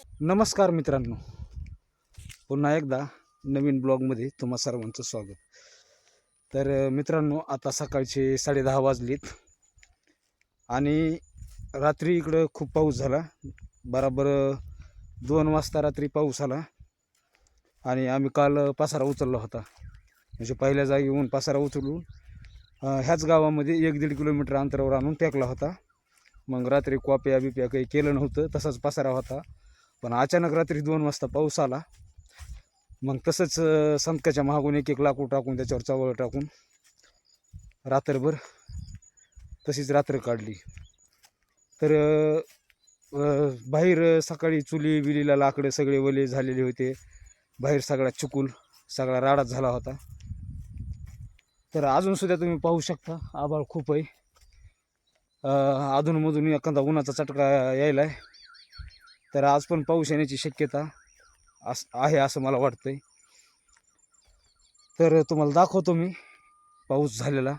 नमस्कार मित्रांनो. पुन्हा एकदा नवीन ब्लॉगमध्ये तुम्हा सर्वांचं स्वागत. तर मित्रांनो आता सकाळचे साडेदहा वाजलेत आणि रात्री इकडं खूप पाऊस झाला. बराबर दोन वाजता रात्री पाऊस आला आणि आम्ही काल पासारा उचलला होता. म्हणजे पहिल्या जागी येऊन पासारा उचलून ह्याच गावामध्ये एक दीड किलोमीटर अंतरावर आणून टेकला होता. मग रात्री कॉप्या बिप्या काही केलं नव्हतं तसाच पसारा होता. पण अचानक रात्री दोन वाजता पाऊस आला. मग तसंच संतकाच्या मागून एक एक लाकूड टाकून त्याच्यावर चावळ टाकून रात्रभर तशीच रात्र काढली. तर बाहेर सकाळी चुली बिलीला लाकडं सगळे वले झालेले होते. बाहेर सगळा चुकूल सगळा राडाच झाला होता. तर अजूनसुद्धा तुम्ही पाहू शकता आभाळ खूप आहे. अधूनमधून एखादा उन्हाचा चटका यायला आहे तर आज पण पाऊस येण्याची शक्यता अस आहे असं मला वाटतंय. तर तुम्हाला दाखवतो मी पाऊस झालेला.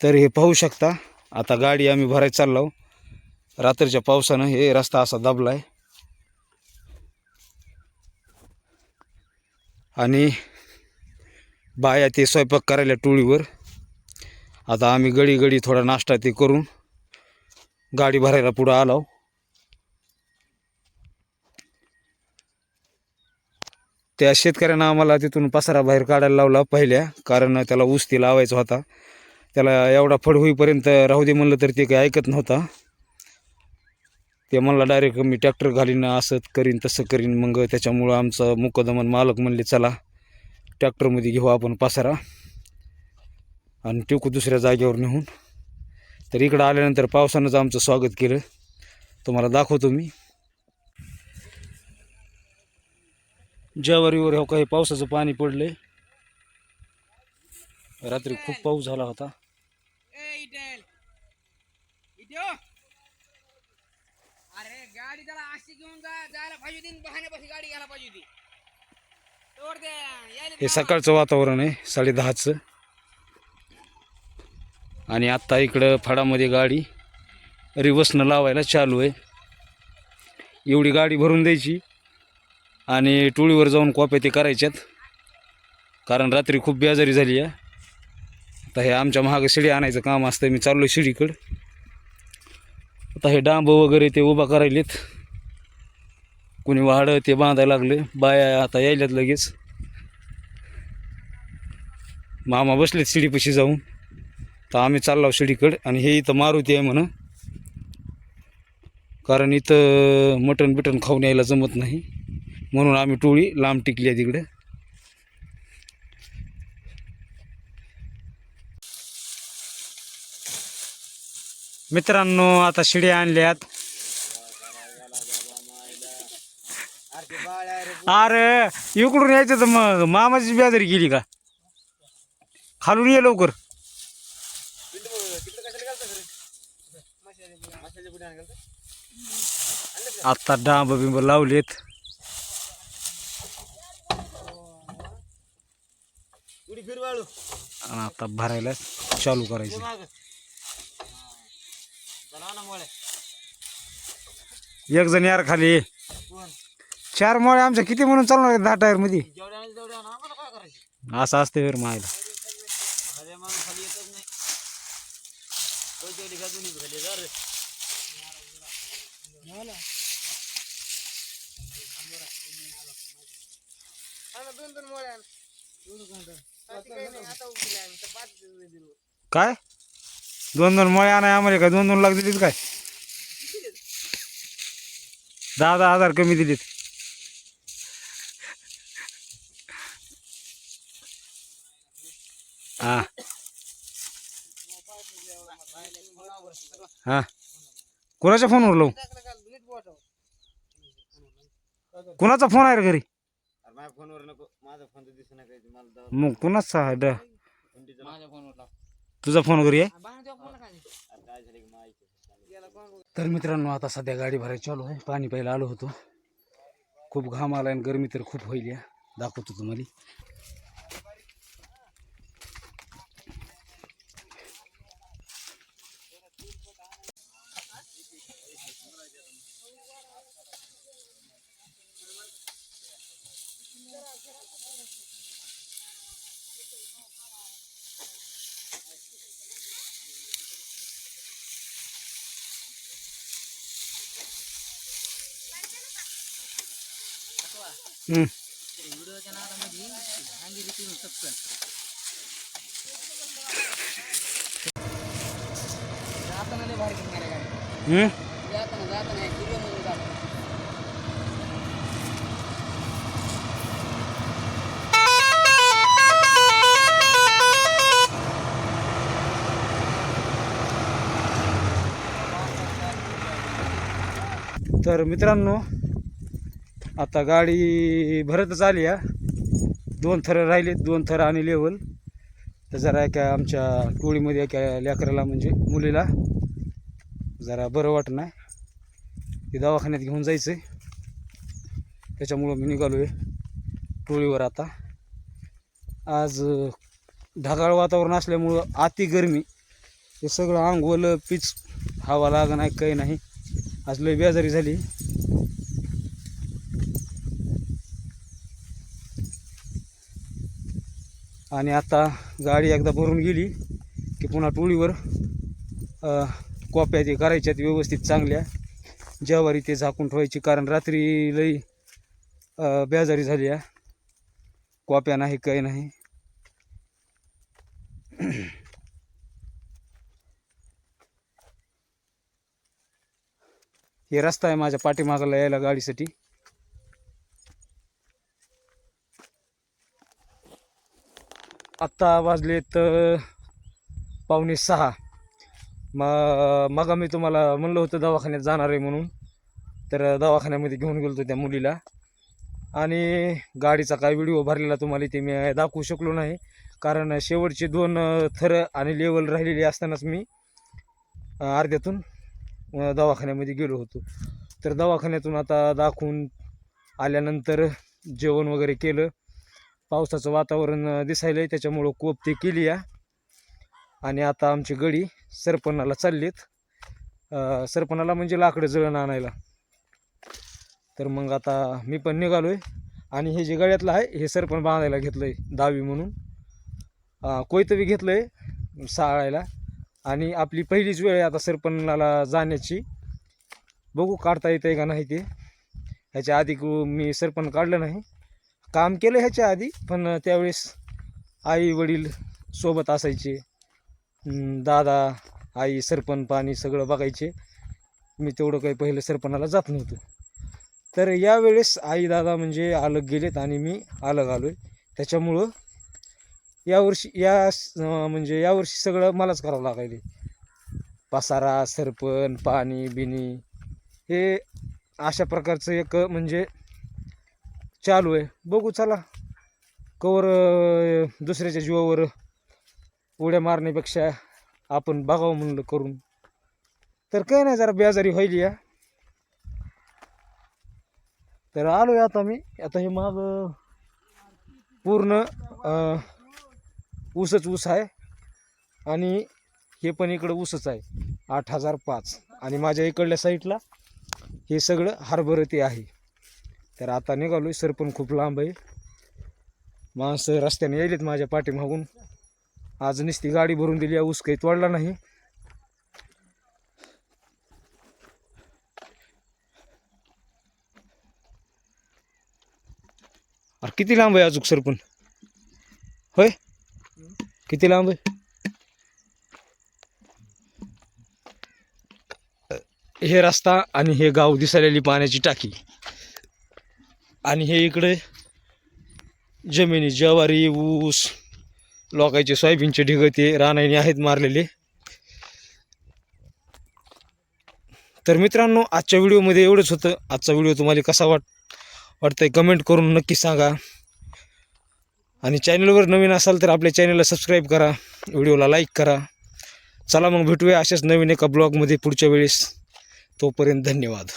तर हे पाहू शकता आता गाडी आम्ही भरायला चाललो रात्रीच्या पावसानं हे रस्ता असा दाबला आहे आणि बाया ते स्वयंपाक करायला टोळीवर. आता आम्ही गडी गडी थोडा नाश्ता ते करून गाडी भरायला पुढं आलो त्या शेतकऱ्यानं आम्हाला तिथून पसारा बाहेर काढायला लावला पहिल्या कारण त्याला ऊस ती लावायचा होता. त्याला एवढा फड होईपर्यंत राहू दे म्हणलं तर ते काही ऐकत नव्हता. ते म्हणला डायरेक्ट मी ट्रॅक्टर घालीन असं करीन तसं करीन. मग त्याच्यामुळं आमचं मुकदमन मालक म्हणले चला ट्रॅक्टरमध्ये घेऊ आपण पसारा. आणि टिकू दुसऱ्या जागेवर नेऊन तर इकडं आल्यानंतर पावसानंच आमचं स्वागत केलं. तुम्हाला दाखवतो मी. ज्यावारीवर हो काही पावसाचं पाणी पडलंय. रात्री खूप पाऊस झाला होता. अरे गाडी त्याला अशी घेऊन जायला पाहिजे होती बहाण्यापाशी गाडी घ्यायला पाहिजे होती. हे सकाळचं वातावरण आहे साडेदहाचं आणि आत्ता इकडं फडामध्ये गाडी रिवर्सनं लावायला चालू आहे. एवढी गाडी भरून द्यायची आणि टोळीवर जाऊन कॉप्या ते करायच्यात. कारण रात्री खूप बेजारी झाली आहे. आता हे आमच्या महाग शिडी आणायचं काम असतं मी चाललो शिडीकडं. आता हे डांब वगैरे ते उभा करायलेत. कुणी वाढं ते बांधायला लागले बाया आता यायल्यात लगेच. मामा बसलेत शिडीपाशी जाऊन. तर आम्ही चाललो शिडीकडं आणि हे इथं मारुती आहे म्हणा. कारण इथं मटण बिटन खाऊन यायला जमत नाही. म्हणून आम्ही टोळी लांब टिकली आहे तिकडे. मित्रांनो आता शिड्या आणल्यात. अरे इकडून यायचं तर मग मामाची बेजारी गेली का? खालून ये लवकर. आता डांब बिंब लावलेत. आणि आता भरायला चालू करायचं. एक जण यार खाली. चार मोळे आमच्या किती म्हणून चालणार दहा टायरमध्ये असं असते वेर मायला. खाली दोन दोन मोळ्या काय? दोन दोन मळे आणाय आम्हाला काय? दोन दोन लाख दिलीत काय? दहा दहा हजार कमी दिलीत. हा. हा. कोणाच्या फोनवर लावू? कोणाचा फोन आहे रे घरी? फोनवर नको. माझा फोन तर दिसू नका मला दाव मग कोणाचा आहे ड- माझ्या फोनवर लाव. तुझा फोन घरी आहे बाहेर जाऊ कोणाला काय? अरे काय झालं की माहिती याला कोण- तर मित्रांनो आता सध्या गाडी भरायची चालू आहे. पाणी प्यायला आलो होतो. खूप घाम आला आणि गरमी तर खूप होईल या. दाखवतो तुम्हाला. व्हिडिओमध्ये जाताना तर मित्रांनो आता गाडी भरतच आली या दोन थर राहिले दोन थर आणि लेवल तर जरा एका आमच्या टोळीमध्ये एका लेकराला म्हणजे मुलीला जरा बरं वाटत नाही. ते दवाखान्यात घेऊन जायचं आहे त्याच्यामुळं मी निघालो आहे टोळीवर आता. आज ढगाळ वातावरण असल्यामुळं अति गरमी. हे सगळं अंग पीच हवा लागं नाही काही नाही. आज लय बेजारी झाली. आणि आता गाडी एकदा भरून गेली की पुन्हा टोळीवर कॉप्या ते करायच्यात व्यवस्थित चांगल्या. ज्यावारी ते झाकून ठेवायची कारण रात्री लई बेजारी झाली आहे कॉप्या नाही काही नाही. हे रस्ता आहे माझ्या पाठीमागाला यायला गाडीसाठी. आत्ता वाजलेत पावणे सहा. मग मग मी तुम्हाला म्हणलं होतं दवाखान्यात जाणार आहे म्हणून. तर दवाखान्यामध्ये घेऊन गेलो होतो त्या मुलीला. आणि गाडीचा काय व्हिडिओ भरलेला तुम्हाला ते मी दाखवू शकलो नाही. कारण शेवटचे दोन थर आणि लेवल राहिलेले असतानाच मी अर्ध्यातून दवाखान्यामध्ये गेलो होतो. तर दवाखान्यातून आता दाखवून आल्यानंतर जेवण वगैरे केलं. पावसाचं वातावरण दिसायलं दिसायलंय. त्याच्यामुळं कोप ते केली या. आणि आता आमची गडी सरपणाला चाललीत. सरपणाला म्हणजे लाकडं जळण आणायला. तर मग आता मी पण निघालोय. आणि हे जे गळ्यातलं आहे हे सरपण बांधायला घेतलंय दहावी म्हणून. कोयतवी घेतलं आहे घेतलंय साळायला. आणि आपली पहिलीच वेळ आहे आता सरपणाला जाण्याची. बघू काढता येतंय का नाही ते. ह्याच्या आधी मी सरपण काढलं नाही. काम केलं ह्याच्या आधी पण त्यावेळेस आई वडील सोबत असायचे. दादा आई सरपण पाणी सगळं बघायचे. मी तेवढं काही पहिलं सरपणाला जात नव्हतो. तर यावेळेस आई दादा म्हणजे अलग गेलेत आणि मी अलग आलो आहे त्याच्यामुळं यावर्षी या म्हणजे यावर्षी सगळं मलाच करावं लागायले. पसारा सरपण पाणी बिनी हे अशा प्रकारचं एक म्हणजे चालू आहे. बघू चला. कवर दुसऱ्याच्या जीवावर उड्या मारण्यापेक्षा आपण बघावं म्हणलं करून. तर काही नाही जरा बेजारी व्हायली या तर आलो आहे आता मी. आता हे माग पूर्ण ऊसच ऊस आहे. आणि हे पण इकडं ऊसच आहे. आठ हजार पाच. आणि माझ्या इकडल्या साईडला हे सगळं हरभरती ते आहे. तर आता निघालोय सर पण खूप लांब आहे. माणसं रस्त्याने यायलेत माझ्या पाठीमागून. आज नुसती गाडी भरून दिली आहे, ऊस काही तोडला नाही. अरे किती लांब आहे अजून सरपण होय? किती लांब आहे? हे रस्ता आणि हे गाव दिसायलेली पाण्याची टाकी. आणि हे इकडे जमिनी ज्वारी ऊस लोकांचे सोयाबीनचे ढिगं ते रानाईने आहेत मारलेले. तर मित्रांनो आजच्या व्हिडिओमध्ये एवढंच होतं. आजचा व्हिडिओ तुम्हाला कसा वाट वाटतंय कमेंट करून नक्की सांगा. आणि चॅनलवर नवीन असाल तर आपल्या चॅनलला सबस्क्राईब करा व्हिडिओला लाईक करा. चला मग भेटूया अशाच नवीन एका ब्लॉगमध्ये पुढच्या वेळेस. तोपर्यंत धन्यवाद.